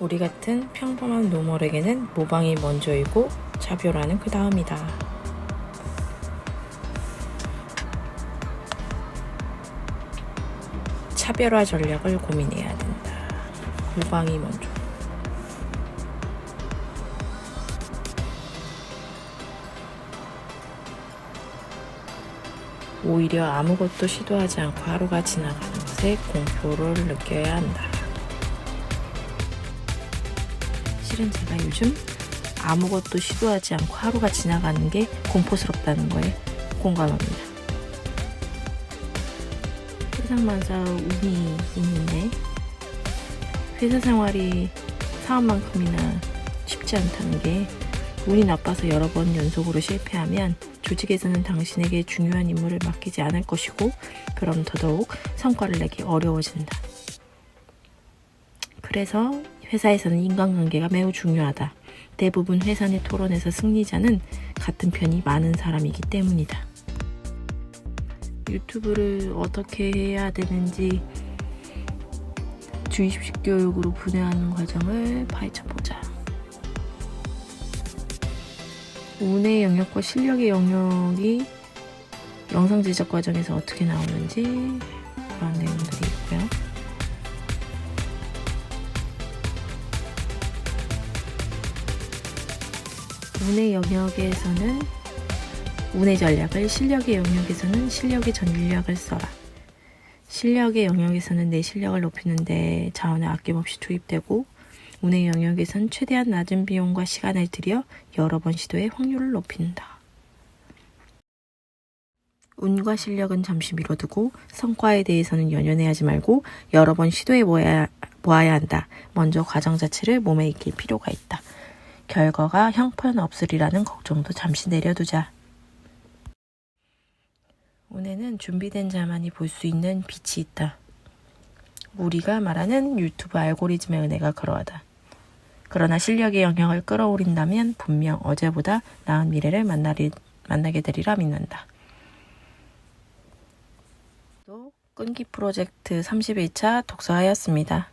우리 같은 평범한 노멀에게는 모방이 먼저이고 차별화는 그 다음이다. 차별화 전략을 고민해야 된다. 모방이 먼저. 오히려 아무것도 시도하지 않고 하루가 지나가는 것에 공포를 느껴야 한다. 실은 제가 요즘 아무것도 시도하지 않고 하루가 지나가는 게 공포스럽다는 거에 공감합니다. 세상만사 운이 있는데 회사 생활이 사업만큼이나 쉽지 않다는 게 운이 나빠서 여러 번 연속으로 실패하면 조직에서는 당신에게 중요한 임무를 맡기지 않을 것이고 그럼 더더욱 성과를 내기 어려워진다. 그래서 회사에서는 인간관계가 매우 중요하다. 대부분 회사 내 토론에서 승리자는 같은 편이 많은 사람이기 때문이다. 유튜브를 어떻게 해야 되는지 주입식 교육으로 분해하는 과정을 파헤쳐 보자. 운의 영역과 실력의 영역이 영상 제작 과정에서 어떻게 나오는지 그런 내용들이 있고요. 운의 영역에서는 운의 전략을, 실력의 영역에서는 실력의 전략을 써라. 실력의 영역에서는 내 실력을 높이는데 자원을 아낌없이 투입되고 운의 영역에선 최대한 낮은 비용과 시간을 들여 여러 번 시도해 확률을 높인다. 운과 실력은 잠시 미뤄두고 성과에 대해서는 연연해하지 말고 여러 번 시도해 보아야, 한다. 먼저 과정 자체를 몸에 익힐 필요가 있다. 결과가 형편없으리라는 걱정도 잠시 내려두자. 운에는 준비된 자만이 볼 수 있는 빛이 있다. 우리가 말하는 유튜브 알고리즘의 은혜가 그러하다. 그러나 실력의 영역을 끌어올린다면 분명 어제보다 나은 미래를 만나리, 만나게 되리라 믿는다. 또 끈기 프로젝트 31차 독서하였습니다.